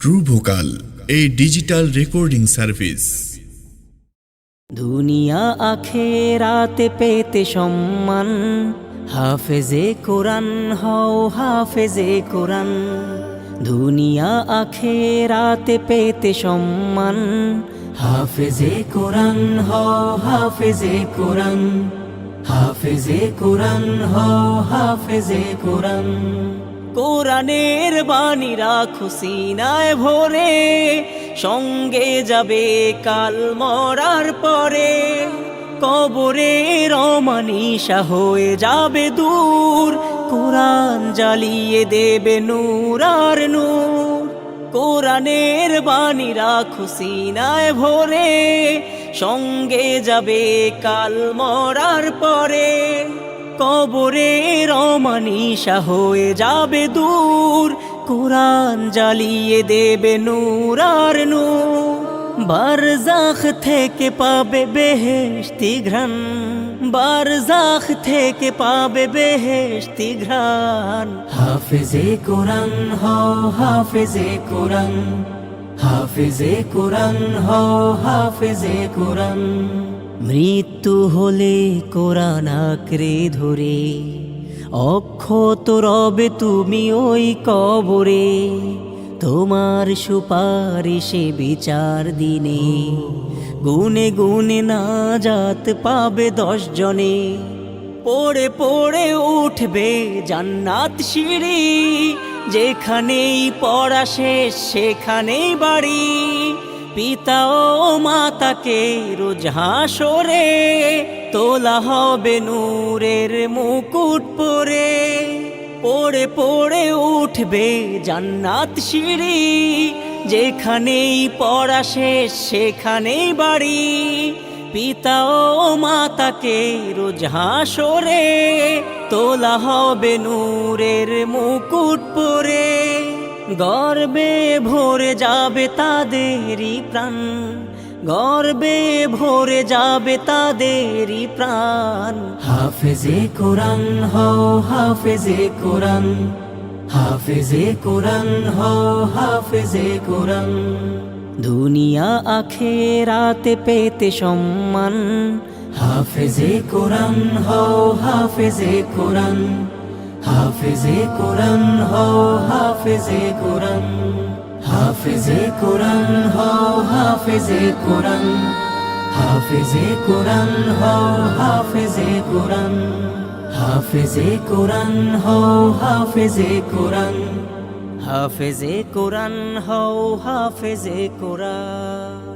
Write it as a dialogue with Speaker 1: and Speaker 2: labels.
Speaker 1: True vocal এই digital recording service
Speaker 2: দুনিয়া আখেরাতে পেতে সম্মান। হাফেজে কোরআন, হও হাফেজে কোরআন। দুনিয়া আখেরাতে পেতে সম্মান। হাফেজে কোরআন, হও হাফেজে কোরআন। হাফেজে কোরআন, হও হাফেজে কোরআন। কোরআনের বাণী রাখো সিনায় ভরে। সঙ্গে যাবে কাল মরার পরে। কবরে রমানিশা হয়ে যাবে দূর। কোরআন জ্বালিয়ে দেবে নূর আর নূর। কোরআনের বাণী রাখো সিনায় ভরে। সঙ্গে যাবে কাল মরার পরে। কবরে রমানিশা হয়ে যাবে দূর। কোরআন জ্বালিয়ে দেবে নূর আর নূর। বারজাখ থেকে পাবে বেহেশতি ঘ্রাণ। বারজাখ থেকে পাবে বেহেশতি ঘ্রাণ। হাফেজে কোরআন হও হাফেজে কোরআন। হাফেজে কোরআন হও হাফেজে কোরআন। মৃত্যু হলে কোরআন আঁকড়ে ধরে। অক্ষত রবে তুমি ওই কবরে। তোমার সুপারিশে বিচার দিনে গুনে গুনে না যাত পাবে দশ জনে। পড়ে পড়ে উঠবে জান্নাত সিঁড়ি, যেখানেই পড়া শেষ সেখানেই বাড়ি। পিতা ও মাতাকে রোজ হাসরে, তোলা হবে নূরের মুকুট পরে। পড়ে পড়ে উঠবে জান্নাত সিঁড়ি, যেখানেই পড়া শেষ সেখানেই বাড়ি। পিতা ও মাতাকে রোজ হাসরে, তোলা হবে নূরের মুকুট পরে। গর্বে ভরে যাবে তাদেরই প্রাণ। গর্বে ভরে যাবে তাদেরই প্রাণ। হাফেজে কোরআন হও, হাফেজে কোরআন। হাফেজে কোরআন হও, হাফেজে কোরআন। দুনিয়া আখেরাতে পেতে সম্মান। হাফেজে কোরআন হও, হাফেজে কোরআন। হাফেজে কোরআন হও, হাফেজে কোরআন। হাফেজে কোরআন হও, হাফেজে কোরআন। হাফেজে কোরআন হও, হাফেজে কোরআন। হাফেজে কোরআন হও, হাফেজে কোরআন। হাফেজে কোরআন হও, হাফেজে কোরআন।